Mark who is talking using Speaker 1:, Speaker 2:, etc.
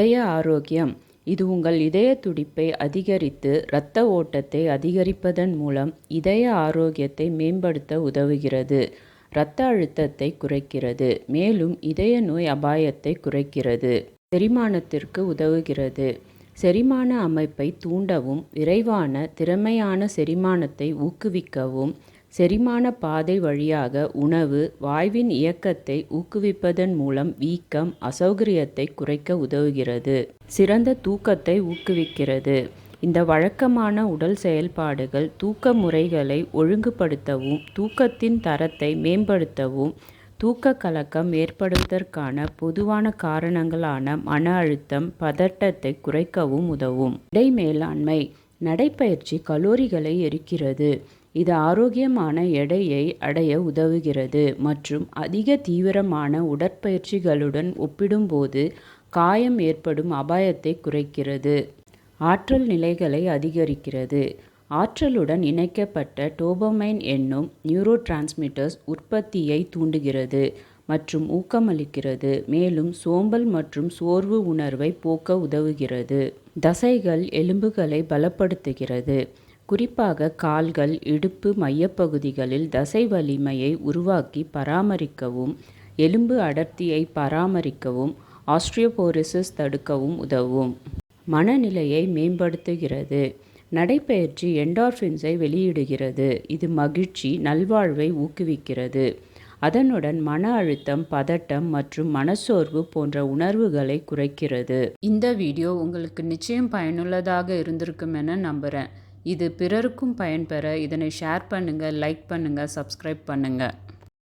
Speaker 1: இதய ஆரோக்கியம். இது உங்கள் இதய துடிப்பை அதிகரித்து இரத்த ஓட்டத்தை அதிகரிப்பதன் மூலம் இதய ஆரோக்கியத்தை மேம்படுத்த உதவுகிறது. இரத்த அழுத்தத்தை குறைக்கிறது மேலும் இதய நோய் அபாயத்தை குறைக்கிறது. செரிமானத்திற்கு உதவுகிறது. செரிமான அமைப்பை தூண்டவும் விரைவான திறமையான செரிமானத்தை ஊக்குவிக்கவும் செரிமான பாதை வழியாக உணவு வாய்வின் இயக்கத்தை ஊக்குவிப்பதன் மூலம் வீக்கம் அசௌகரியத்தை குறைக்க உதவுகிறது. சிறந்த தூக்கத்தை ஊக்குவிக்கிறது. இந்த வழக்கமான உடல் செயல்பாடுகள் தூக்க முறைகளை ஒழுங்குபடுத்தவும் தூக்கத்தின் தரத்தை மேம்படுத்தவும் தூக்க கலக்கம் ஏற்படுவதற்கான பொதுவான காரணங்களான மன அழுத்தம் பதட்டத்தை குறைக்கவும் உதவும். இடை மேலாண்மை நடைப்பயிற்சி கலோரிகளை எரிக்கிறது. இது ஆரோக்கியமான எடையை அடைய உதவுகிறது மற்றும் அதிக தீவிரமான உடற்பயிற்சிகளுடன் ஒப்பிடும்போது காயம் ஏற்படும் அபாயத்தை குறைக்கிறது. ஆற்றல் நிலைகளை அதிகரிக்கிறது. ஆற்றலுடன் இணைக்கப்பட்ட டோபமைன் என்னும் நியூரோ டிரான்ஸ்மிட்டர்ஸ் உற்பத்தியை தூண்டுகிறது மற்றும் ஊக்கமளிக்கிறது. மேலும் சோம்பல் மற்றும் சோர்வு உணர்வை போக்க உதவுகிறது. தசைகள் எலும்புகளை பலப்படுத்துகிறது. குறிப்பாக கால்கள் இடுப்பு மையப்பகுதிகளில் தசை வலிமையை உருவாக்கி பராமரிக்கவும் எலும்பு அடர்த்தியை பராமரிக்கவும் ஆஸ்ட்ரியோபோரிசிஸ் தடுக்கவும் உதவும். மனநிலையை மேம்படுத்துகிறது. நடைப்பயிற்சி என்டார்ஃபின்ஸை வெளியிடுகிறது. இது மகிழ்ச்சி நல்வாழ்வை ஊக்குவிக்கிறது. அதனுடன் மன அழுத்தம் பதட்டம் மற்றும் மனச்சோர்வு போன்ற உணர்வுகளை குறைக்கிறது. இந்த வீடியோ உங்களுக்கு நிச்சயம் பயனுள்ளதாக இருந்திருக்கும் என நம்புகிறேன் இது பிறருக்கும் பயன்பெற இதனை ஷேர் பண்ணுங்கள் லைக் பண்ணுங்கள் சப்ஸ்கிரைப் பண்ணுங்கள்